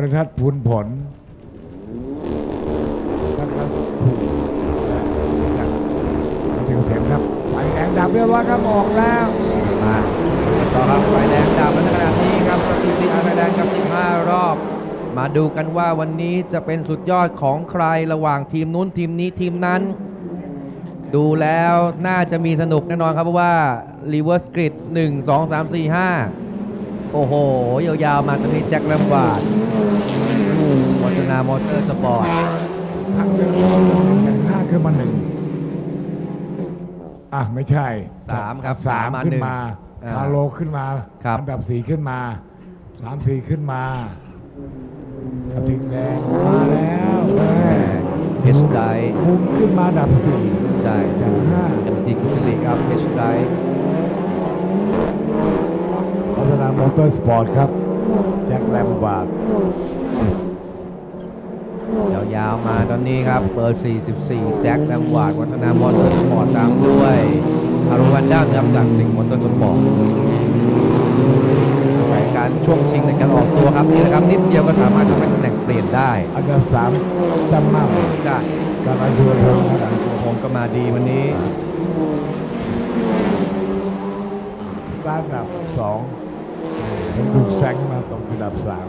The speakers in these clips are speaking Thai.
ปริทัศน์พูนผลนักสุขุมและจากมาถึงเสียงครับไฟแดงดับเรียบร้อยครับออกแล้วมาต่อครับไฟแดงดับในขณะนี้ครับสถิติไฟแดงกับ 15 รอบ มาดูกันว่าวันนี้จะเป็นสุดยอดของใครระหว่างทีมนู้นทีมนี้ทีมนั้น ดูแล้วน่าจะมีสนุกแน่นอนครับเพราะว่า reverse grid 1 2 3 4 5 โอ้โห ยาวๆ มาตรงนี้แจ็คแรมวาร์ด นามอเตอร์สปอร์ตทางเรื่องอย่างห้าขึ้นมาหนึ่งอะไม่ใช่สามครับสามสามมาขึ้หนึ่นงมาอ่าคาโลขึ้นมาครับอันดับสี่ขึ้นมาสามสี่ขึ้นมากระทิงแดงมาแล้วแม่เฮชไดมุมขึ้นมาอันดับสี่ใช่จากห้าเจ้าหน้าที่กุศลีครับเฮชไดพัฒนามอเตอร์สปอร์ตครับแจ็คแลมบาร์ด ยาวๆมาตอนนี้ครับ เบอร์ 44 แจ็คแลมวาร์ดวัฒนามอเตอร์สปอร์ตตามด้วยฮารุวันด้าครับจากสิงห์มอเตอร์สปอร์ตในการช่วงชิงในการออกตัวครับนี่นะครับนิดเดียวก็สามารถทำให้ตำแหน่งเปลี่ยนได้ อันดับสามจำมั่งได้การอาชัวร์เทงครับผมก็มาดีวันนี้ด้านอันดับสองผมดูแซงมาตรงอันดับสาม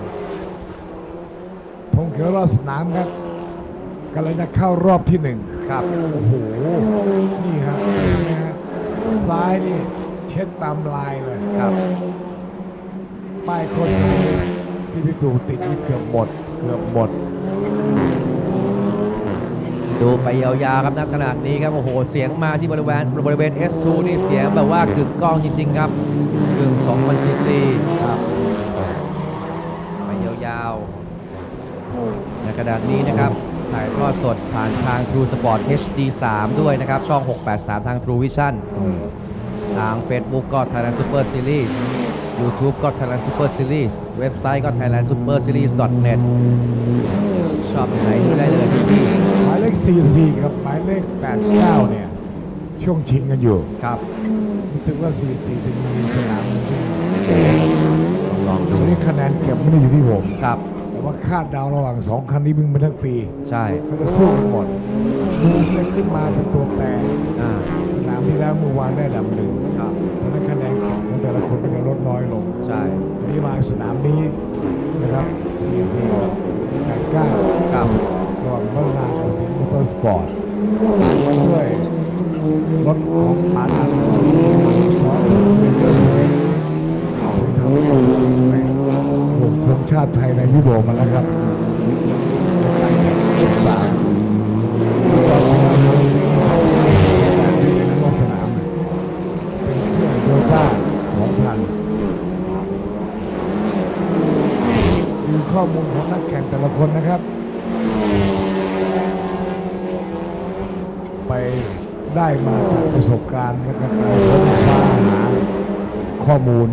ธงเขียวรอบสนามครับกำลังจะเข้ารอบที่หนึ่งครับโอ้โหนี่ครับนี่ฮะซ้ายนี่เช็ดตามลายเลยครับ ป้ายโคนไทยที่พี่ตู่ติดนี่เกือบหมด เกือบหมด ดูไปยาวๆครับณขนาดนี้ครับ โอ้โห เสียงมาที่บริเวณบริเวณ S2 นี่เสียงแบบว่ากึกก้องจริง ๆ ครับกึ่ง2,000ซีซีครับไปยาวๆ ในขณะนี้นะครับถ่ายทอดสดผ่านทาง True Sport HD 3 ด้วยนะครับ ช่อง 683 ทาง True Vision ทาง Facebook ก็ Thailand Super Series YouTube ก็ Thailand Super Series เว็บไซต์ก็ Thailand Super Series net ชอบไหนดูได้เลยทุกที่หมายเลข44กับหมายเลข89เนี่ย ช่วงชิงกันอยู่ ครับ รู้สึกว่า44จะมีสนามหนึ่งที่ลองดูวันนี้คะแนนเก็บไม่ได้อยู่ที่ผม ครับ แต่ว่าคาดเดาวระหว่างสองคันนี้วิ่งมาทั้งปีใช่เขาจะสู้กันหมดดูจะขึ้นมาเป็นตัวแปรอ่าสนามที่แล้วเมื่อวานได้อันดับหนึ่งครับเพราะฉะนั้นคะแนนเก็บของแต่ละคนก็จะลดน้อยลงใช่วันนี้มาสนามนี้นะครับ44กับ89 ครับระหว่างพัฒนากับสิงห์มอเตอร์สปอร์ตช่วยรถของปานันสองเป็นเรื่องเลยทำให้ปลูกธง ชาติไทยในยุโรปมาแล้วครับในการแข่งขันสามตอนนี้การที่เป็นรอบสนามเป็นเครื่องโตโยต้าของพันดูข้อมูลของนักแข่งแต่ละคนนะครับ ไปได้มาจากประสบการณ์และการค้นคว้าหาข้อมูล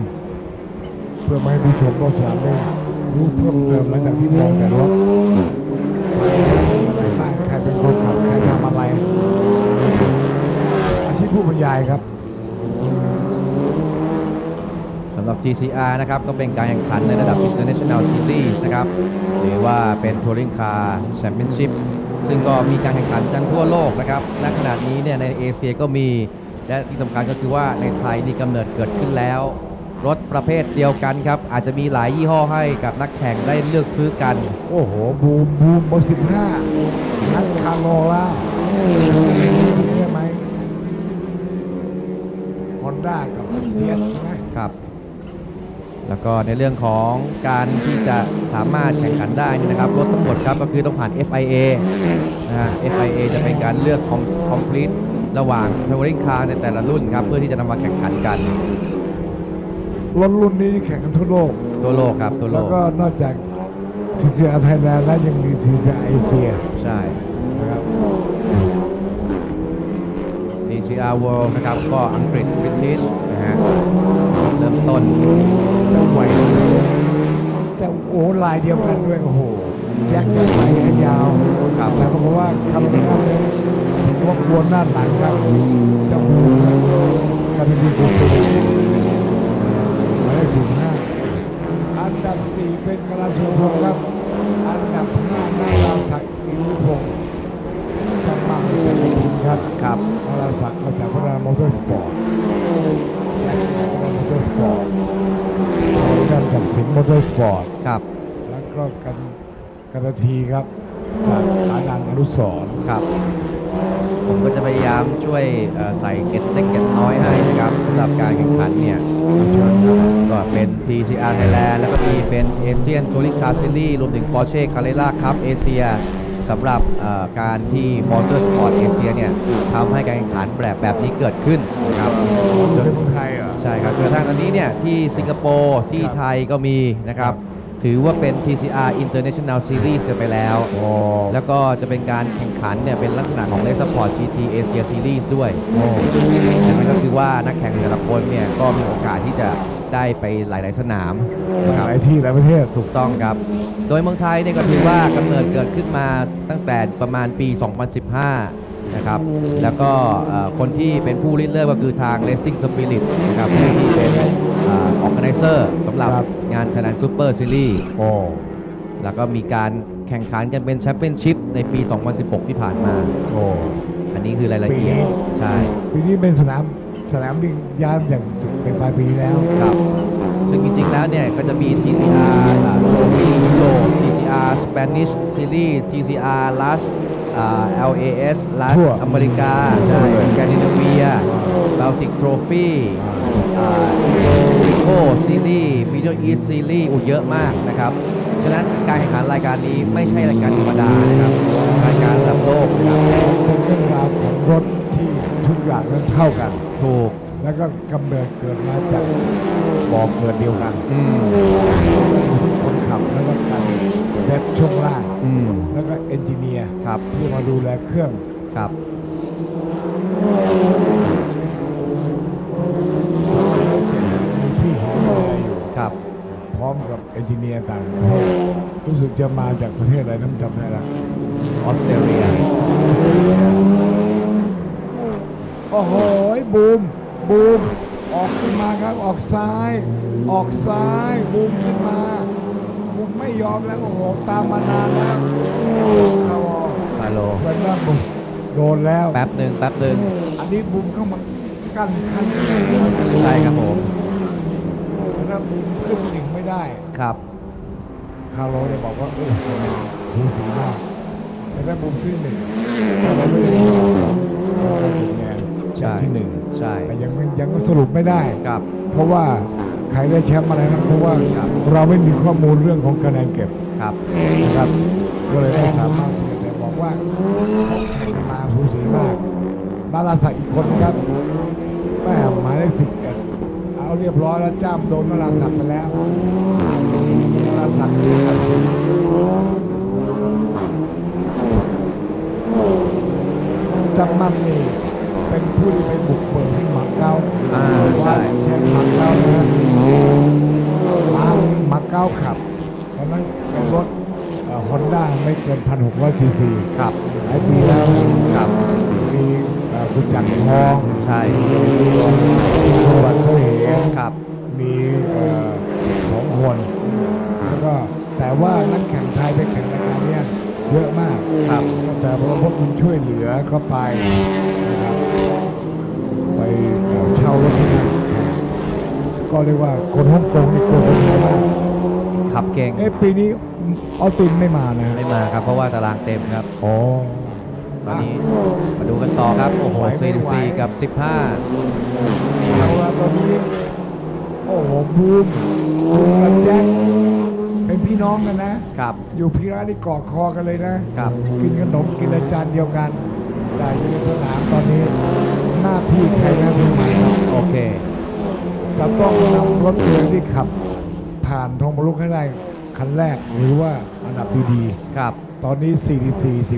เพื่อมาให้ผู้ชมก็สามารถ รู้เพิ่มเติมหลังจากที่มองแต่รถไปบ้าใครเป็นคนขับใครทำอะไร อาชีพผู้บรรยายครับสำหรับ TCR นะครับ ก็เป็นการแข่งขันในระดับ International Series นะครับ หรือว่าเป็น Touring Car Championship ซึ่งก็มีการแข่งขันกันทั่วโลกนะครับ ณ ขณะนี้เนี่ยในเอเชียก็มี และที่สำคัญก็คือว่าในไทยนี่กำเนิดเกิดขึ้นแล้ว รถประเภทเดียวกันครับ อาจจะมีหลายยี่ห้อให้กับนักแข่งได้เลือกซื้อกัน โอ้โห บูมบูมเบอร์สิบห้านักคาร์โลแล้วใช่ไหมฮอนด้ากับเซียสใช่ไหมครับ แล้วก็ในเรื่องของการที่จะสามารถแข่งขันได้นี่นะครับ รถทั้งหมดครับก็คือต้องผ่าน FIA นะฮะ FIA จะเป็นการเลือก com- complete ระหว่าง touring car ในแต่ละรุ่นครับ เพื่อที่จะนำมาแข่งขันกัน รถรุ่นนี้แข่งกันทั่วโลก ทั่วโลกครับทั่วโลแล้วกก็นอกจากทีเซียไทยแลนด์แล้วยังมีทีเซียเอเชียใช่ นะครับ DCR World นะครับ ก็อังกฤษ British นะฮะเริ่มต้นจะไหวจะโอ้ลายเดียวกันด้วยโอ้โหแยกจากไหลยาวครับแต่ก็บอกว่าคำนี้ครับว่าควรหน้าหลังครับจะบูกันดีกุศลหมายเลขสิบห้าอันดับ สี่เป็นกราชวงศ์ครับ อันดับห้านาราศักดิ์อินทพงศ์จำมั่งจากทีมครับครับนาราศักดิ์มาจากพัฒนามอเตอร์สปอร์ตและพัฒนามอเตอร์สปอร์ตกันกับสิงห์มอเตอร์สปอร์ตครับ แล้วก็กันกันทีครับจากอานันต์อนุสรณ์ครับผมก็จะพยายามช่วยเอ่อใส่เก็ตเล็กเก็ตน้อยให้นะครับสำหรับการแข่งขันเนี่ยเชิญครับก็ เป็น TCR Thailand แล้วก็มีเป็น Asian Touring Car Series รวมถึง Porsche Carrera Cup Asia สำหรับเอ่อการที่ Motorsport Asia เนี่ยทำให้การแข่งขันแบบแบบนี้เกิดขึ้นนะครับจจะนเป็นคนไทยเหรอใช่ครับจนกระทั่งตอนนี้เนี่ยที่สิงคโปร์ที่ครับไทยก็มีนะครับถือว่าเป็น TCR International Series กันไปแล้วโอ้แล้วก็จะเป็นการแข่งขันเนี่ยเป็นลักษณะของ Race Sport GT Asia Series ด้วยโอ้นั่นก็คือว่านักแข่งแต่ละคนเนี่ยก็มีโอกาสที่จะ ได้ไปหลาย ๆ สนามนะครับหลายที่หลายประเทศ ถูกต้องครับ โดยเมืองไทยเนี่ยก็ถือว่ากำเนิดเกิดขึ้นมาตั้งแต่ประมาณปี 2015 นะครับ แล้วก็เอ่อคนที่เป็นผู้ริเริ่มก็คือทาง Racing Spirit นะครับที่เป็นออ g a n i z e r สำหรับครับ งาน Thailand Super Series โอ้แล้วก็มีการแข่งขันกันเป็นแชมเปี้ยนชิพในปี 2016 ที่ผ่านมา โอ้ อันนี้คือรายละเอียด ปีนี้ ใช่ ปีนี้เป็นสนามสนามบินย้ายอย่าง เป็นปลายปีแล้วครับซึ่งจริงๆ แล้วเนี่ย ก็จะมี TCR โรมี่ยุโรป TCR Spanish Series TCR Last อ่า LAS Last ทั่วอเมริกาใช่สแกนดิเนเวีย Baltic Trophy อ่า Rico Series Middle East Series อุยเยอะมากนะครับ ฉะนั้นการแข่งขันรายการนี้ไม่ใช่รายการธรรมดานะครับ รายการระดับโลกนะครับเป็นเรื่องราวของรถที่ทุกอย่างนั้นเท่ากัน ถูก แล้วก็กำเนิดเกิดมาจากบ่อเกิดเดียวกันอืมคนขับแล้วก็การเซ็ตช่วงล่าง อืมแล้วก็เอนจิเนียร์ครับที่มาดูแลเครื่อง ครับ มีพี่เห็นดูแลอยู่ครับ พร้อมกับเอนจิเนียร์ต่างประเทศรู้สึกจะมาจากประเทศอะไรน้ำจำได้ละออสเตรเลีย โอ้โหบูม บูมออกขึ้นมาครับออกซ้าย ออกซ้ายบูมขึ้นมาบูมไม่ยอมแล้วโอ้โหตามมานานแล้วเข้าออกฮัลโหลเวนว่าบูมโดนแล้วแป๊บหนึ่งแป๊บหนึ่งอันนี้บูมเข้ามากั้นขั้นใช่ครับผมแล้วบูมขึ้นหนึ่งไม่ได้ครับคาร์โลเนี่ยบอกว่าเออสูสีมากแต่ถ้าบูมขึ้นหนึ่งเราไม่ได้ย อมเราได้คะแนนแชมป์ที่หนึ่งใช่แต่ยังไม่ยังสรุปไม่ได้ครับ เพราะว่าใครได้แชมป์อะไรนะเพราะว่าครับเราไม่มีข้อมูลเรื่องของคะแนนเก็บครับนะครับก็เลยไม่สามารถที่จะบอกว่าเขาแข่งกันมาสูสีมากนาราศักดิ์อีกคนนะครับแม่หมายเลขสิบเอ็ดเอาเรียบร้อยแล้วจ้ามโดนนาราศักดิ์ไปแล้วนาราศักดิ์ขัดสิจำมั่นนี่ เป็นผู้ที่ไปบุกเบิกที่หมาเก้าอ่าใช่ แชมป์หมาเก้านะมาหมาเก้าขับตอนนั้นเป็นรถฮอนด้าไม่เกินพันหกร้อยซีซีครับ หลายปีแล้วครับ มีเอ่อคุณจักรทองใช่มีสวัสดิ์เคยเห็นครับ มีเอ่อสองคน แล้วก็แต่ว่านักแข่งไทยไปแข่งรายการเนี้ยเยอะมากครับ แต่พอพวกคุณช่วยเหลือก็ไปนะครับไป เอ่อเช่ารถที่นั่นแข่งก็เรียกว่าคนฮ่องกงนี่โกงคนไทยมากขับเก่งเอ๊ะปีนี้ออสตินไม่มานะไม่มาครับเพราะว่าตารางเต็มครับ อ๋อ ตอนนี้มาดูกันต่อครับ โอ้โหไหวไม่ไหว 44กับเอาละตอนนี้โอ้โหบูมบูมกับแจ็คเป็นพี่น้องกันนะ15ครับ อยู่พีระนี่กอดคอกันเลยนะครับ กินขนมกินอาจารย์เดียวกันได้อยู่ในสนามตอนนี้ หน้าที่ใครหน้าที่มันครับโอเคจะต้องนำรถเรือที่ขับ ผ่านทองบรรลุให้ได้คันแรกหรือว่าอันดับดีครับๆตอนนี้ 44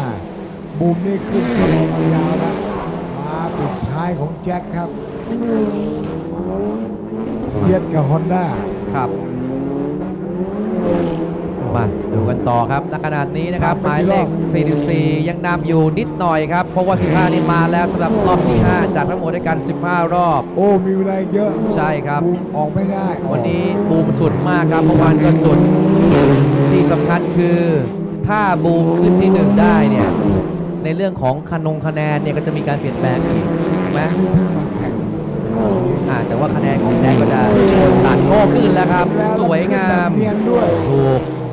15บูมนี่ขึ้นกันมายาวแล้วมาปิดท้ายของแจ็คครับเซียดกับฮอนด้าครับ มาดูกันต่อครับณขนาดนี้นะครับหมายเลข 44 ยังนำอยู่นิดหน่อยครับ เพราะว่า 15 นี่มาแล้วสำหรับรอบที่ 5 จากทั้งหมดด้วยกัน 15 รอบ โอ้มีเวลาเยอะใช่ครับ บูมออกไม่ได้วันนี้บูมสุดมากครับเมื่อวานก็สุด ที่สำคัญคือถ้าบูมขึ้นที่หนึ่งได้เนี่ยในเรื่องของคะนงคะแนนเนี่ยก็จะมีการเปลี่ยนแปลงอีกถูกไหมเพิ่งมาแข่งอ่าแต่ว่าคะแนนของแจ็คก็จะตัดโก้ขึ้นแล้วครับ สวยงาม เนียนด้วย ถูกผม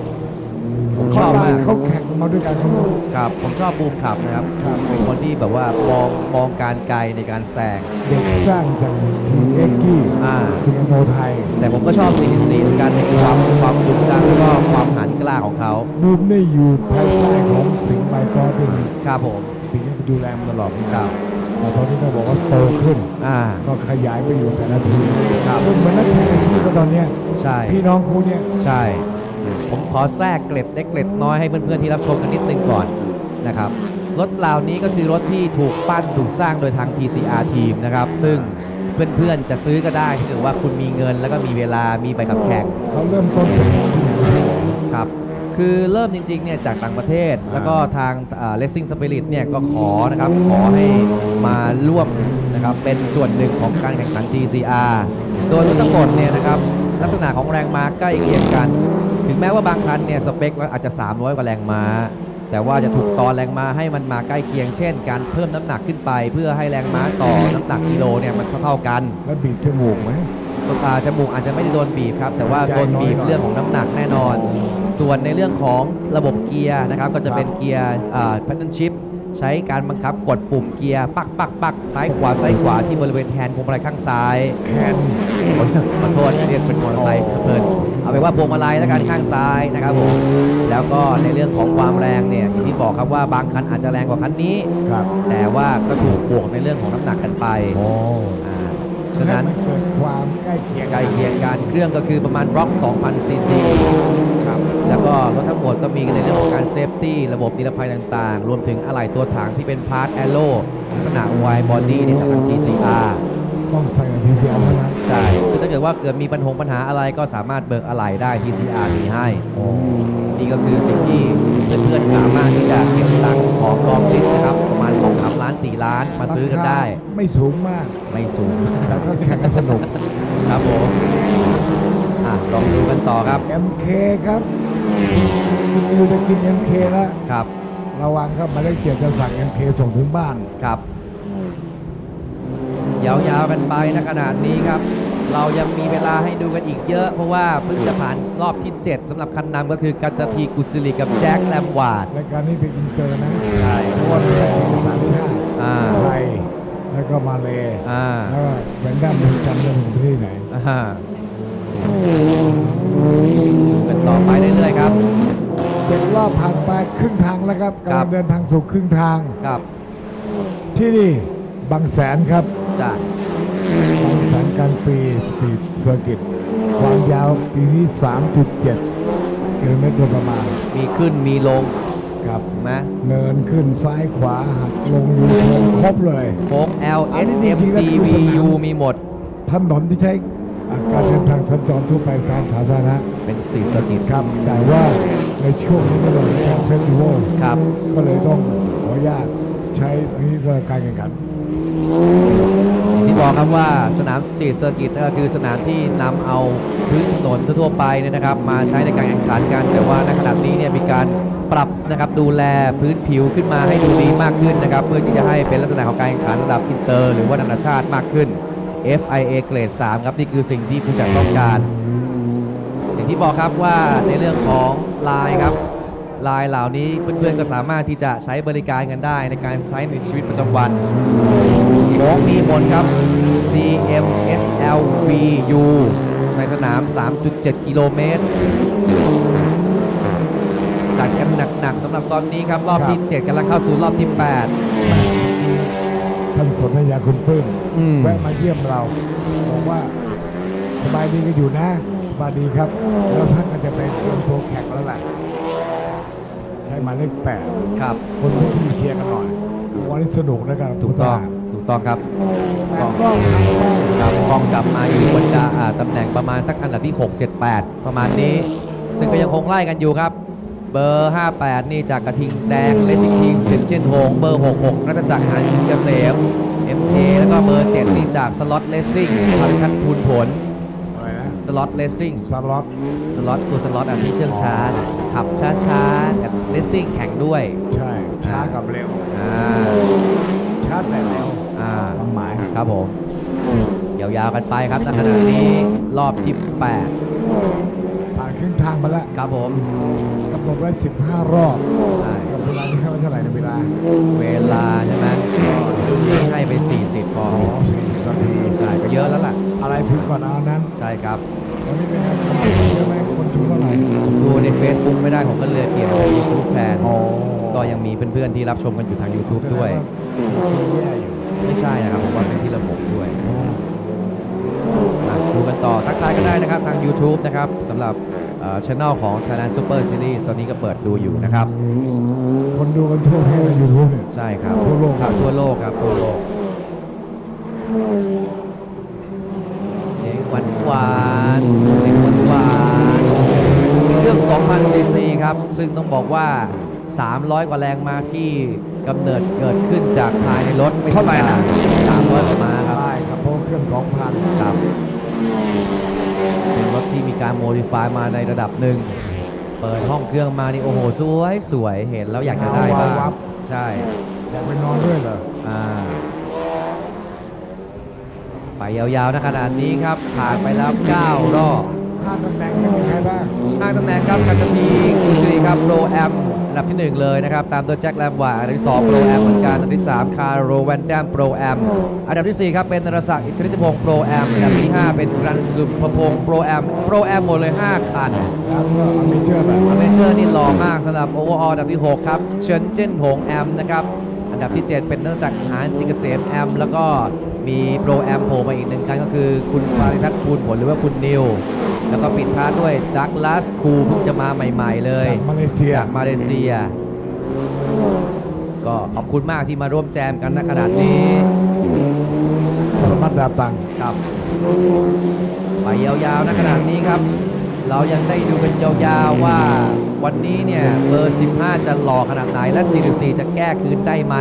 ชเขาอบมากเขาแข่งมาด้วยกันทั้งหมด ครับผมชอบบูมขับนะครับครับ เป็นคนที่แบบว่ามองมองการไกลในการแซง เด็กสร้างจากทีมเอ็กกี้อ่า สิงคโปร์ไทยแต่ผมก็ชอบสีสีเหมือนกันในความความดุดันแล้วก็ความหันกล้าของเขาบูมได้อยู่ภายใต้ของสิงห์ไบกอเป็นครับผมสิงห์ดูแลมาตลอดครับแต่ตอนนี้ก็บอกว่าโตขึ้น อ่า ก็ขยายไปอยู่แต่ละทีมครับเหมือนนักแข่งอาชีพก็ตอนเนี้ยใช่พี่น้องคู่เนี้ยใช่ ผมขอแทรกเกล็ดเล็กเกล็ดน้อยให้เพื่อนๆที่รับชมกันนิดนึงก่อนนะครับรถเหล่านี้ก็คือรถที่ถูกปั้นถูกสร้างโดยทาง TCR ทีมนะครับ ซึ่งเพื่อนๆจะซื้อก็ได้ถ้าเกิดว่าคุณมีเงินแล้วก็มีเวลามีใบขับแข่งเขาเริ่มต้นครับคือเริ่มจริงๆเนี่ยจากต่างประเทศแล้วก็ทางเลสซิ่งสปิริตเนี่ยก็ขอนะครับขอให้มาร่วมนะครับเป็นส่วนหนึ่งของการแข่งขัน TCR โดยทั้งหมดเนี่ยนะครับ ลักษณะของแรงม้าใกล้เคียงกัน ถึงแม้ว่าบางคันเนี่ยสเปคอาจจะ 300 กว่าแรงม้า แต่ว่าจะถูกต่อแรงม้าให้มันมาใกล้เคียง เช่น การเพิ่มน้ำหนักขึ้นไป เพื่อให้แรงม้าต่อน้ำหนักกิโลเนี่ยมันเท่าๆกันแล้วบีบจมูกไหมอ่าจมูกอาจจะไม่ได้โดนบีบครับ แต่ว่าใจโดนบีบน้อยหน่อยเรื่องของน้ำหนักแน่นอน ส่วนในเรื่องของระบบเกียร์นะครับก็จะเป็นเกียร์แพทเทิร์นชิพ ใช้การบังคับกดปุ่มเกียร์ปักปักปักซ้ายขวาซ้ายขวาที่บริเวณแฮนด์พวงมาลัยข้างซ้ายแฮนด์ขอขอโทษเรียกเป็นมอเตอร์ไซค์เพลินเอาไปนว่าพวงมาลัยแล้วกันข้างซ้ายนะครับผมแล้วก็ในเรื่องของความแรงเนี่ยอย่างที่บอกครับว่าบางคันอาจจะแรงกว่าคันนี้ครับแต่ว่าก็ถูกบวกในเรื่องของน้ำหนักกันไปโอ้อ่า ฉะนั้นให้มัเกิดความใกล้เคียงใกล้เคียงกันเครื่องก็คือประมาณบล็อก2,000ซีซีครับแล้วก็รถทั้งหมดก็มีในเรื่องของการเซฟตี้ระบบนิรภัยต่างๆ รวมถึงอะไหล่ตัวถังที่เป็นพาร์ทแอโร่ลักษณะ wide body ในทาง TCR ต้องใส่กับทีเสียเท่านั้นใช่ซึ่งถ้าเกิดว่าเกิดมีปัญหาปัญหาอะไรก็สามารถเบิกอะไหล่ได้ TCR มีให้โอ้นี่ก็คือสิ่งที่เพื่อนๆสามารถที่จะเก็บตังค์ของกองลิสนะครับ ประมาณ2 3ล้าน4ล้านมาซื้อกันได้ ราคาไม่สูงมาก ไม่สูงแต่ก็แข่งกันสนุก ครับผมอะลองดูกันต่อครับ MK ครับคุณนิวจะกิน MK แล้ว ครับ ระวังครับหมายเลขเจ็ดจะสั่ง MK ส่งถึงบ้าน ครับ ยาวๆกันไปนะขนาดนี้ครับ เรายังมีเวลาให้ดูกันอีกเยอะ เพราะว่าเพิ่งจะผ่านรอบที่ 7สำหรับคันนำก็คือกันตาทีกุสิริกับแจ็คแลมวาร์ดรายการนี้เป็นอินเตอร์นะใช่เพราะว่ามีนักแข่งสามชาติอ่าไทยแล้วก็มาเลอ่าแล้วก็แบนด้ามึงจำได้ถึงประเทศไหนอ่าดูกันต่อไปเรื่อยๆครับเจ็ดรอบผ่านไปครึ่งทางแล้วครับครักำลับงเดินทางสู่ครึ่งทางครับ ที่นี่ บางแสนครับจ้ะบางแสนกลารปีสตรีทเซอร์กิตความยาวปีนี้ 3.7กิโลเมตรโดยประมาณมีขึ้นมีลงครับถูกไหมเนินขึ้นซ้ายขวาหักลงยูเทิร์นครบเลยโค้ง L อัน S นี้ M จริงๆ C แล้ว V คือสนาม U มีหมดถนนที่ใช้อ่าการเดินทางสัญจรทั่วไปการสาธารณะเป็นสตรีทเซอร์กิตครับ แต่ว่าในช่วงนี้ก็เลยแข่งเฟสติวัลครับก็เลยต้องขออนุญาต ใช้อันนี้เพื่อการแข่งขัน อย่างที่บอกครับว่าสนามสตรีทเซอร์กิตก็คือสนามที่นำเอาพื้นถนนทั่วๆไปเนี่ยนะครับ มาใช้ในการแข่งขันกันแต่ว่าในขณะนี้เนี่ยมีการปรับนะครับดูแลพื้นผิวขึ้นมาให้ดูดีมากขึ้นนะครับ เพื่อที่จะให้เป็นลักษณะของการแข่งขันระดับอินเตอร์หรือว่านานาชาติมากขึ้น FIA เกรด 3 ครับ นี่คือสิ่งที่ผู้จัดต้องการ อย่างที่บอกครับว่าในเรื่องของลายครับ ลายเหล่านี้เพื่อนๆก็สามารถที่จะใช้บริการกันได้ในการใช้ในชีวิตประจำวันโค้งมีหมดครับ CM SL VU ในสนาม 3.7 กิโลเมตรจัดกันหนักๆสำหรับตอนนี้ครับ รอบที่ 7กำลังเข้าสู่รอบที่ท่านสนธยาคุณปลื้มอืมแวะมาเยี่ยมเรา บอกว่าสบายดีก็อยู่นะสบายดีครับ แล้วท่านก็จะไปเตรียมตัวแข่งแล้วล่ะใช้ หมายเลขแปด8ครับคนที่เชียร์กันหน่อยวันนี้สนุกนะครับถูกต้องถูกต้องครับแปดรอบผ่านไปครับกองกลับมาอยู่บนดาอ่าตำแหน่งประมาณสักอันดับที่ 6 7 8 ประมาณนี้ ซึ่งก็ยังคงไล่กันอยู่ครับ เบอร์ 58 นี่จากกระทิงแดงเลสิคิงเชนเจนโฮงเบอร์ 66รัตจักรหานชินเกษม MK แล้วก็เบอร์ 7 นี่จากสล็อตเลสซิ่งพาริทัศน์พูนผลอะไรนะส ล็อตเลสซิ่งสล็อตสล็อตตัวสล็อตอะที่เชื่องช้า ขับช้าๆแต่เลสซิ่งแข่งด้วยใช่ช้ากับเร็วอ่าช้าแต่เร็วอ่าความหมายครับผมยาวๆกันไปครับณขณะนี้รอบที่ผ่านครึ่งทางมาแล้ว8ครับผม กำหนดไว้15 รอบใช่ กับเวลาที่ให้ไว้เท่าไหร่ในเวลาเวลาใช่ไหมให้ไป 40พออ๋อ40นาทีใช่ก็เยอะแล้วล่ะ อะไรถึงก่อนเอานั้นใช่ครับ วันนี้เป็นไงคนดูเยอะไหมคนดูเท่าไหร่ดูใน Facebook ไม่ได้ผมก็เลยเปลี่ยนเป็น YouTube แทนอ๋อก็ยังมีเพื่อนๆที่รับชมกันอยู่ทาง YouTube ด้วย แย่อยู่ไม่ใช่นะครับผมว่าเป็นที่ระบบด้วยอะดูกันต่อทักทายก็ได้นะครับทาง YouTube นะครับสำหรับ ช่ anel ของ Thailand Super Series ตอนนี้ก็เปิดดูอยู่นะครับ คนดูกันทั่วประเทศในยูทูบเนี่ย ใช่ครับทั่วโลก ครับทั่วโลกครับทั่วโลกเพลงหวานหวานๆเพลงหวานหวานๆเครื่อง2,000ซีซีครับ ซึ่งต้องบอกว่า 300 กว่าแรงม้าที่กำเนิดเกิดขึ้นจากภายในรถไม่เท่าไหร่นะ300กว่าม้าครับได้ครับเพราะเครื่อง2,000ครับ เป็นรถที่มีการโมดิฟายมาในระดับหนึ่ง เปิดห้องเครื่องมานี่โอ้โห สวยสวยเห็นแล้วอยากจะได้บ้างวับใช่อยากไปนอนด้วยเหรออ่าไปยาวๆนะขนาดนี้ครับ ผ่านไปแล้ว 9 รอบ ห้าตำแหน่งไม่มีใครบ้างห้าตำแหน่งครับกันจะมีคุณซีครับโปรแอมอันดับที่ 1 เลยนะครับ ตามตัวแจ็คแลมวาอันดับที่2โปรแอมเหมือนกันอันดับที่ 3 คาร์โรแวนแดมโปรแอมอันดับทีสี่4 ครับ เป็นนรศักดิ์อิทธิฤทธิพงศ์โปรแอมอันดับที่ 5 เป็นกรันสุภพงศ์โปรแอมโปรแอมหมดเลย 5 คันแล้วก็อเมเจอร์แบบอเมเจอร์นี่หล่อมากสำหรับโอเวอร์ออลอันดับที่ 6 ครับ เชิญเจิ้นหงแอมนะครับอันดับที่ 7 เป็นเนื่องจากหานจิงเกษมแอมแล้วก็ มีโปรแอมโผล่มาอีกหนึ่งครั้งก็คือคุณปาริทัศน์คูณผลหรือว่าคุณนิว แล้วก็ปิดท้ายด้วยดักลาสคูเพิ่งจะมาใหม่ ๆ เลยจากมาเลเซียจากมาเลเซีย ก็ขอบคุณมากที่มาร่วมแจมกันณขนาดนี้สรมัดดาตังครับไปยาวๆนะขนาดนี้ครับ เรายังได้ดูกันยาวๆว่าวันนี้เนี่ยเบอร์ 15 จะหล่อขนาดไหนและ 44 จะแก้คืนได้ไหม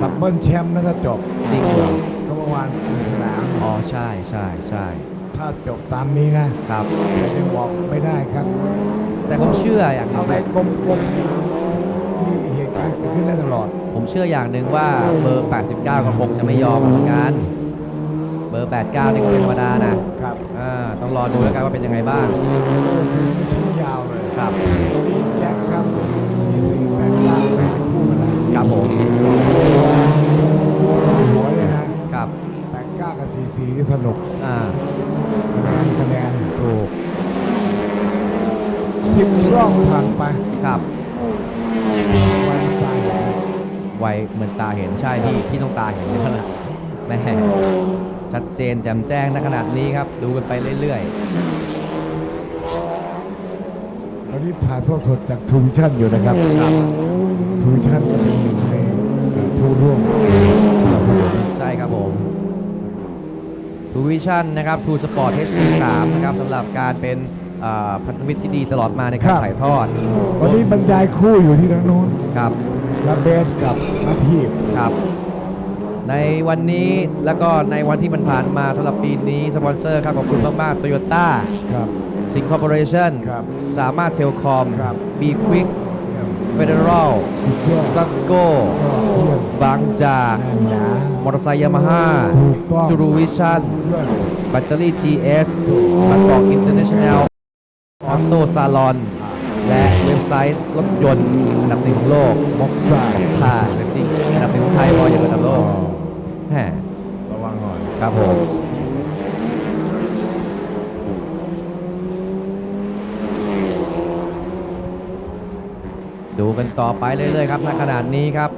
ดับเบิลแชมป์นั่นก็จบจริงเหรอก็เมื่อ วานสนามอ๋อใช่ใช่ใช่ถ้าจบตามนี้นะครับ แต่ยังบอกไม่ได้ครับ แต่ผมเชื่ออย่างหนึเอางไปกลมๆมีเหตุการณ์เกิดขึ้นได้ตลอด ผมเชื่ออย่างหนึ่งว่าเบอร์ 89 ก็คงจะไม่ยอมเหมือนกัน เบอร์ 89นี่ก็เป็นธรรมดานะครับอ่าต้องรอดูแล้วกันว่าเป็นยังไงบ้างชิ้นยาวเลยครับแจ็คครับสี่สี่แปดเก้าแปดคู่มาแล้วครับผมหัวเลยนะครับ แปดเก้ากับ สี่สี่ที่สนุกอ่าคะแนนคะแนนถูกสิบรอบผ่านไปครับวันตายไวเหมือนตาเห็นใช่ที่ที่ต้องตาเห็นนี่แหละแม่ชัดเจนแจ่มแจ้งในขนาดนี้ครับ ดูกันไปเรื่อยวันนี้ถ่ายทอดสดจากทูวิชั่นอยู่นะครับครับทูวิชั่นก็เป็นหนึ่งในผู้ร่วมๆใช่ครับผม ทูวิชั่นนะครับทูสปอร์ต HD3 นะครับสำหรับการเป็นอ่าพันธมิตรที่ดีตลอดมาในการถ่ายทอดวันนี้บรรยายคู่อยู่ที่ทางโน้นครับและเบสกับนาทีพครับ ในวันนี้แล้วก็ในวันที่มันผ่านมาสำหรับปีนี้ สปอนเซอร์ครับขอบคุณมากๆโตโยต้าครับ สิงคอร์ปอเรชั่นครับสามารถเทลคอมครับบีควิก เฟเดอรัลสุดยอดซัสโกยอดเยี่ยมบางจากแน่นหนามอเตอร์ไซค์ยามาฮ่าถูกต้องจูรูวิชั่นเพื่อนแบตเตอรี่ GS บัตรบอกอินเตอร์เนชั่นแนลออโต้ซาลอน และเว็บไซต์รถยนต์อันดับหนึ่งของโลกบ็อกซ์ไซด์ค่ะเรตติ้งอันดับหนึ่งของไทยพออย่างระดับโลกแหมระวังหน่อยครับผม ดูกันต่อไปเรื่อยๆครับณขนาดนี้ครับ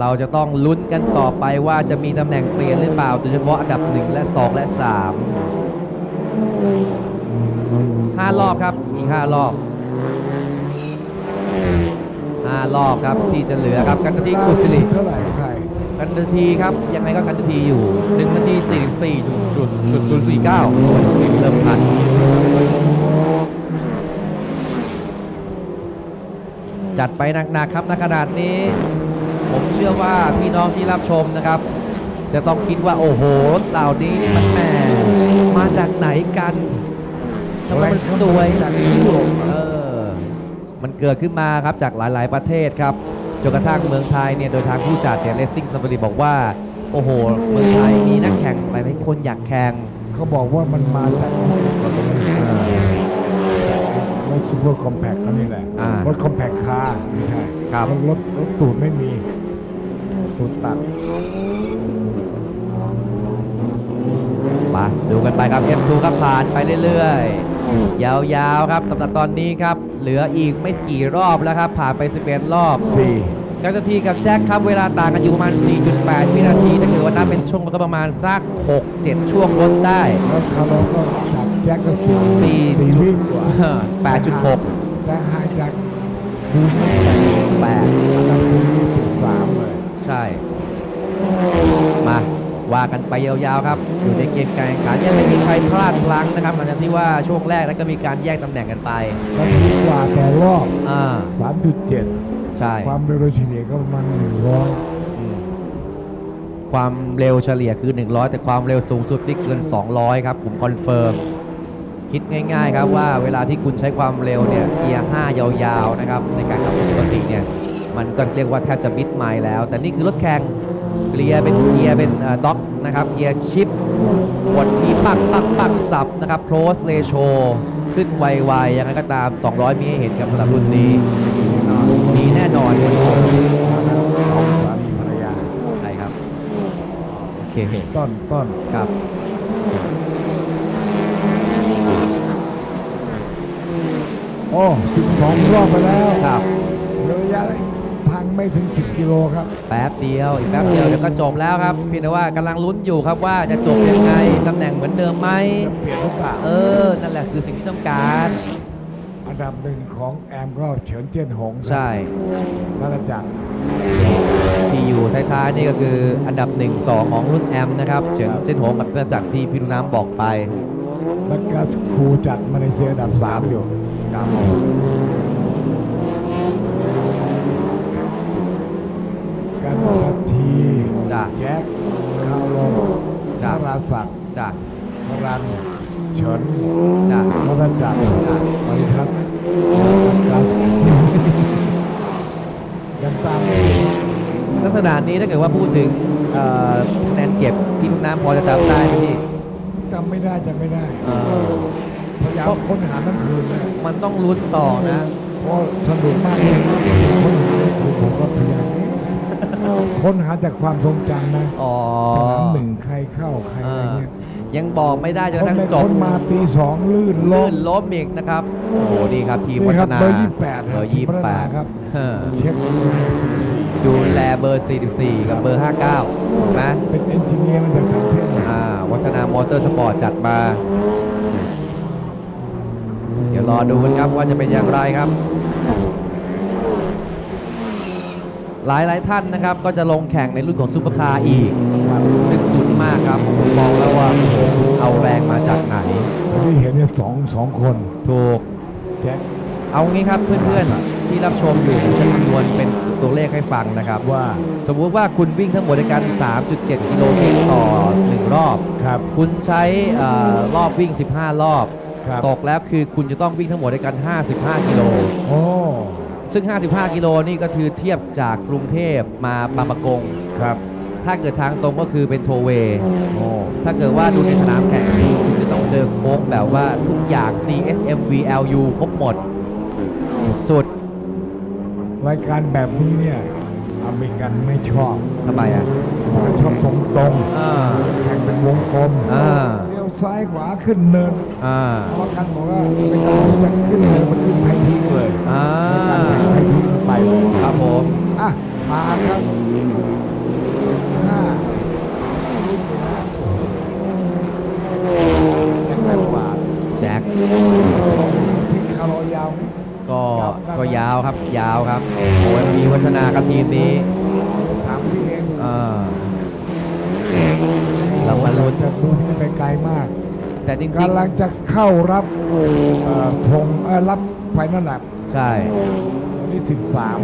เราจะต้องลุ้นกันต่อไปว่าจะมีตำแหน่งเปลี่ยนหรือเปล่าโดยเฉพาะอันดับ 1 และ 2 และ 3 5 รอบครับอีก 5 รอบ 5 รอบครับที่จะเหลือครับกันทีกุศลิเท่าไหร่ใครกันทีครับยังไงก็กันทีอยู่1นาที44จุดจุดจุดศูนย์สี่เก้าเริ่มทัน จัดไปหนักๆครับณขนาดนี้ ผมเชื่อว่าพี่น้องที่รับชมนะครับ จะต้องคิดว่าโอ้โหรถเหล่านี้นี่มันแหมมาจากไหนกันทำไมมันสวยจากยุโรปเออมันเกิดขึ้นมาครับจากหลายๆประเทศครับจนกระทั่งเมืองไทยเนี่ยโดยทางผู้จัดเนี่ยเลสซิ่งซัมบรีบอกว่าโอ้โห เมืองไทยมีนักแข่งหลายๆคนอยากแข่งเขาบอกว่ามันมาจากโรปกับอ ซูเปอร์คอมแพคเขานี่แหละอ่ารถคอมแพคคาร์ไม่ใช่ครับรถรถรถตูดไม่มีตูดตัดมาดูกันไปครับ F2 ครับผ่านไปเรื่อยๆ ยาวๆครับสำหรับตอนนี้ครับ เหลืออีกไม่กี่รอบแล้วครับผ่านไป 11 รอบ4เจ้าหน้าที่กับแจ็คครับเวลาต่างกันอยู่ประมาณ 4.8 วินาที ถ้าเกิดว่านับเป็นช่วงก็ประมาณสัก 6-7 ช่วงรถได้ แล้วคาร์โลก็จาก แจ็คก็สี่สี่สี่จุดวิ่งกว่า8.6และห่างจากดูนี่8อันดับที่สิบสามเลยใช่ มาว่ากันไปยาวๆครับ อยู่ในเกมการแข่งขันยังไม่มีใครพลาดพลั้งนะครับ หลังจากที่ว่าช่วงแรกแล้วก็มีการแยกตำแหน่งกันไปแล้วดีกว่าต่อรอบอ่า3.7ใช่ ความเร็วเฉลี่ยก็ประมาณ100อืมความเร็วเฉลี่ยคือ 100 แต่ความเร็วสูงสุดนี่เกิน 200 ครับผมคอนเฟิร์ม คิดง่ายๆครับว่าเวลาที่คุณใช้ความเร็วเนี่ยเกียร์5ยาวๆนะครับในการขับรถปกติเนี่ยมันก็เรียกว่าแทบจะมิดไมล์แล้ว แต่นี่คือรถแข่งเกียร์เป็นเกียร์เป็นด็อกนะครับเกียร์ชิปกดทีปักปักปักสับนะครับ close ratio ขึ้นไวๆยังไงก็ตาม 200 มีให้เห็นกับสำหรับรุ่นนี้มีแน่นอนครับสองสามีภรรยาใช่ครับ โอเคต้นต้นครับ โอ้12รอบไปแล้วครับ ระยะทางไม่ถึง 10 กิโลครับ แป๊บเดียวอีกแป๊บเดียวเดี๋ยวก็จบแล้วครับเพียงแต่ว่ากำลังลุ้นอยู่ครับว่าจะจบยังไงตำแหน่งเหมือนเดิมไหมจะเปลี่ยนหรือเปล่าเออนั่นแหละคือสิ่งที่ต้องการ อันดับหนึ่งของแอมก็เฉินเจี้ยนหงครับใช่แล้วก็จากที่อยู่ท้ายๆนี่ก็คืออันดับ1 2ของรุ่นแอมนะครับเฉินครับเจนหงกับเพื่อนจากที่พี่ลูกน้ำบอกไปนักกัสคูจากมาเลเซียอันดับ 3 อยู่ ครับกันทัทีจ้ะแจ็คคาร์โลจ้ะนาราศักดิ์จ้ะพรันเฉินจ้ะวัฒจักรปริทัศน์การยังตามลักษณะนี้ถ้าเกิดว่าพูดถึงเอ่อคะแนนเก็บพี่ลูกน้ำพอจะจำได้ไหมพี่จำไม่ได้จำไม่ได้ เออ พยายามค้นหาทั้งคืนนะมันต้องลุ้นต่อนะ เพราะสนุกมากเลยค้นหาทั้งคืนผมก็พยายามค้นหาจากความทรงจำนะอ๋อสนามหนึ่งใครเข้าใครอะไรเงี้ยยังบอกไม่ได้จนกคระนทั่งไปจบคนมาปีสองลื่นล้ลื่มนล้มอีกนะครับโอ้โหนี่ครับทีมนี่วัคฒรับนาเบอร์28เบอร์ทีมพัฒนาครับ28เออเช็คสี่สี่ดูแลเบอร์44กับเบอร์59ถูกไหมเป็นเอนจิเนียร์มาจากต่างประเทศนะอ่าวัฒนามอเตอร์สปอร์ตจัดมาเดี๋ยว รอดูกันครับว่าจะเป็นอย่างไรครับ หลายหลายๆท่านนะครับ ก็จะลงแข่งในรุ่นของซูเปอร์คาร์อีกครับซึ่งสุดมากครับผมมองแล้วว่าโอ้โหเอาแรงมาจากไหนที่เห็นเนี่ยสองสองคนถูกแจ็คเอางี้ครับเพื่อนๆที่รับชมอยู่ผมจะคำนวณเป็นตัวเลขให้ฟังนะครับ ว่าสมมุติว่าคุณวิ่งทั้งหมดในการ 3.7 กิโลเมตรต่อ 1 รอบ ครับ คุณใช้เออรอบวิ่ง 15 รอบ ครับตกแล้วคือคุณจะต้องวิ่งทั้งหมดในการ55 กิโล โอ้ ซึ่ง 55 กิโลนี่ก็คือเทียบจากกรุงเทพมาบางประกง ครับ ถ้าเกิดทางตรงก็คือเป็นโทเวย์โอ้ ถ้าเกิดว่าดูในสนามแข่งคุณจะต้องเจอโค้งแบบว่าทุกอย่าง CSM VLU ครบหมด สุดรายการแบบนี้เนี่ย อเมริกันไม่ชอบ ทำไมอะมันชอบตรงตรงอ่าๆแข่งเป็นวงกลม อ่าเลี้ยว ซ้ายขวาขึ้นเนินอ่าเพราะกันบอกว่าไม่ต้องจะขึ้นเนินมันขึ้นไพทิ้งเลยอ่ารายการแข่งไพทิ้งไปเลยครับผมอะมาครับห้าแจ็คแมนกว่าแจ็คทิ้งคาร์โรยาวก็ก็ยาวครับยาวครับโอ้ยมีวัฒนากับทีมนี้ สามวิเอง อ่า เรามาลุ้นจะลุ้นไปไกลมาก แต่จริงกำลังจะเข้ารับเอ่อธงเอ่อรับไฟนอลแลบใช่วันนี้สิบสาม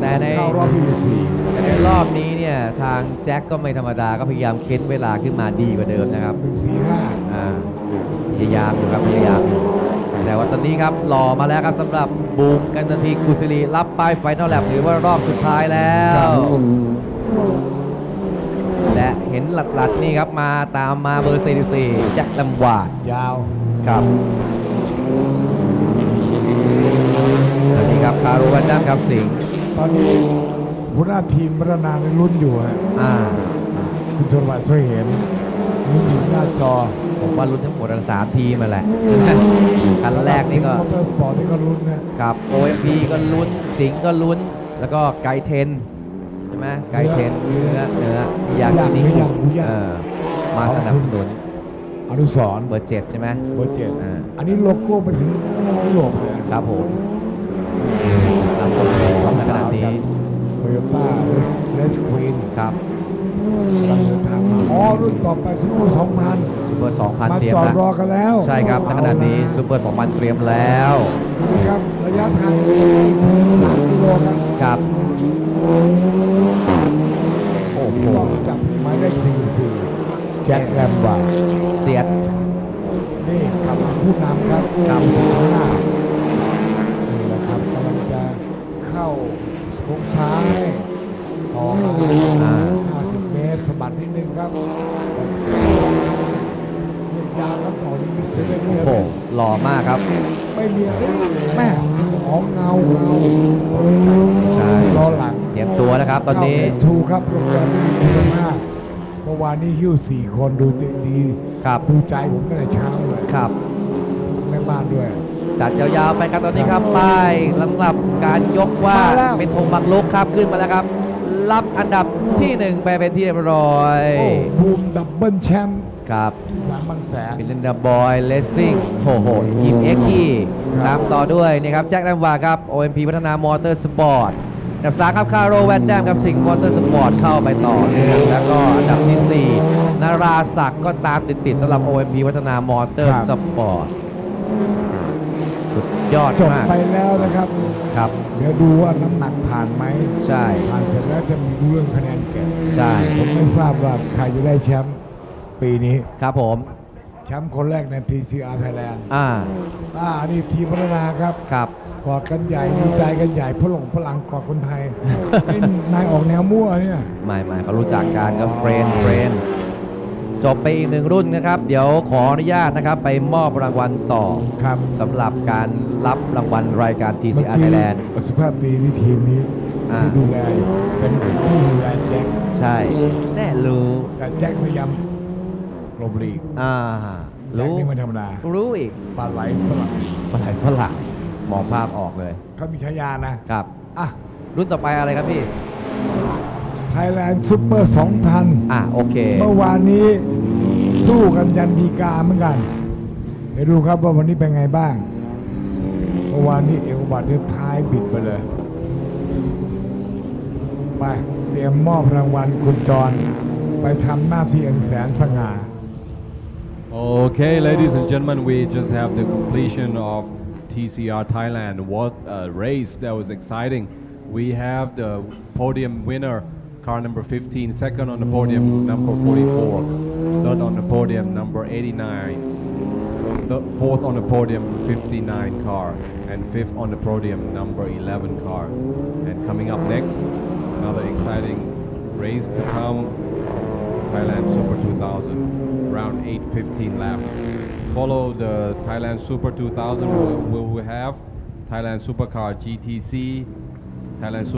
แต่ในเข้ารอบที่สี่แต่ในรอบนี้เนี่ย ทางแจ็คก็ไม่ธรรมดาก็พยายามเค้นเวลาขึ้นมาดีกว่าเดิมนะครับหนึ่งสี่ห้าอ่าพยายามอยู่ครับพยายามอยู่แต่ว่าตอนนี้ครับหล่อมาแล้วครับสำหรับบูมกันนาทีคุซิลีรับป้ายไฟนอลแลบหรือว่ารอบสุดท้ายแล้วและ เห็นหลัดๆนี่ครับมาตามมาเบอร์44แจ็คลำวาดยาวครับสวัสดีครับคารุวันดัมครับสิงห์ตอนนี้หัวหน้าทีมพัฒนาในรุ่นอยู่ฮะอ่าคุณชนวัตช่วยเห็นนี่อยู่หน้าจอผมว่าลุ้นทั้งหมดทั้งสามทีมมาแหละคันแรกนี่ก็มอเตอร์สปอร์ตนี่ก็รุ่นนะกับ OMP ก็ลุ้นสิงห์ก็ลุ้น แล้วก็ไกเทนใช่ ไหมไกเทนเนื้อเนื้อยากินิคุเออมาสนับสนุนอนุสรณ์เบอร์เจ็ดใช่ไหมเบอร์เจ็ดอ่าอันนี้โลโก้ไปถึงยุโรปเลยครับผมตามคนสองขนาดนี้โตโยต้าเลสควีนครับกำลังเดินทางมาอ๋อรุ่นต่อไปสมุทรสองพันซูเปอร์2,000มาเตรียมจอดแล้วรอกันแล้ว ใช่ครับในขณะนี้เอาละซูเปอร์2,000เตรียมแล้วนี่ครับระยะทางสามกิโลครับครับ โอ้โหต้องจับหมายเลขสี่สี่แจ็คแลมบาร์เสียด นี่ขับผู้นำครับครับข้างหน้านี่แหละครับกำลังจะเข้าโค้งซ้ายออกมาอ่า50เมตรสะบัดนิดนึงครับเรียกยาวครับต่อนี้มีเซเว่นโอ้เนียโหหล่อมากครับ ไม่มีอะไรแม่ของเงาเงาใช่ วแล้วครับ ตอนนี้เข้า S2 ครับโรงแรมดีมากเมื่อวานนี้หิ้วสี่คนดูดีครับดูใจผมตั้งแต่เช้าเลยครับแม่บ้านด้วย จัดยาวๆไปครับตอนนี้ครับป้ายลำดับการยกว่ามาแล้วเป็นธงบักลุกครับขึ้นมาแล้วครับ รับอันดับที่หนึ่งไปเป็นที่เรียบร้อยโอ้บูมดับเบิลแชมป์ครับสามบางแสนมิลินดาบอยเลสซิ่งโอ้โหทีมเอ็กกี้ครับตามต่อด้วยนะครับแจ็คแลมวาครับ OMP พัฒนามอเตอร์สปอร์ต อันดับสามครับคาร์โรแวนแดมกับสิงห์มอเตอร์สปอร์ตเข้าไปต่อเนื่องแล้วก็อันดับที่4นาราศักดิ์ก็ตามติดๆสำหรับ OMP พัฒนามอเตอร์สปอร์ตสุดยอดจบมากไปแล้วนะครับ ครับ เดี๋ยวดูว่าน้ำหนักผ่านไหมใช่ ผ่านเสร็จแล้วจะมีเรื่องคะแนนเก็บใช่ผมไม่ทราบว่าใครจะได้แชมป์ปีนี้ครับผม แชมป์คนแรกใน TCR Thailand อ่าอ่านี่ทีมพัฒนาครับ ครับ กอดกันใหญ่ดีใจกันใหญ่พลงพลังกอดคนไทยนี่นายออกแนวมั่วเนี่ย ไม่ไม่เขารู้จักกันก็เฟรนเฟรนจบไปอีกหนึ่งรุ่นนะครับ เดี๋ยวขออนุญาตนะครับ ไปมอบรางวัลต่อครับสำหรับการรับรางวัลรายการเมื่อ TCR กี้ Thailand สุภาพดีที่ทีมนี้อ่า ที่ดูแลอยู่เป็นผู้ดูแลแจ็คใช่ แน่รู้แต่แจ็คพยายามหลบหลีกอ่าแจ็ครู้ นี่ไม่ธรรมดารู้อีกปลาไหลฝรั่งปลาไหลฝรั่ง มองภาพออกเลย เขามีฉายานะ ครับ อะ รุ่นต่อไปอะไรครับพี่ไทยแลนด์ซูเปอร์2,000 อะโอเค เมื่อวานนี้สู้กันยันดีกาเหมือนกันเดี๋ยวดูครับว่าวันนี้เป็นไงบ้าง เมื่อวานนี้เอวบัตรเนี่ยท้ายบิดไปเลย ไปเตรียมมอบรางวัลคุณจร ไปทำหน้าที่อันแสนสง่า Okay, ladies and gentlemen, we just have the completion of TCR Thailand. What a race! That was exciting. We have the podium winner, car number 15, second on the podium, number 44, third on the podium, number 89, the fourth on the podium, 59 car, and fifth on the podium, number 11 car. And coming up next, another exciting race to come. Thailand Super 2000, round 8, 15 laps. Follow the Thailand Super 2000. We will have Thailand Supercar GTC, Thailand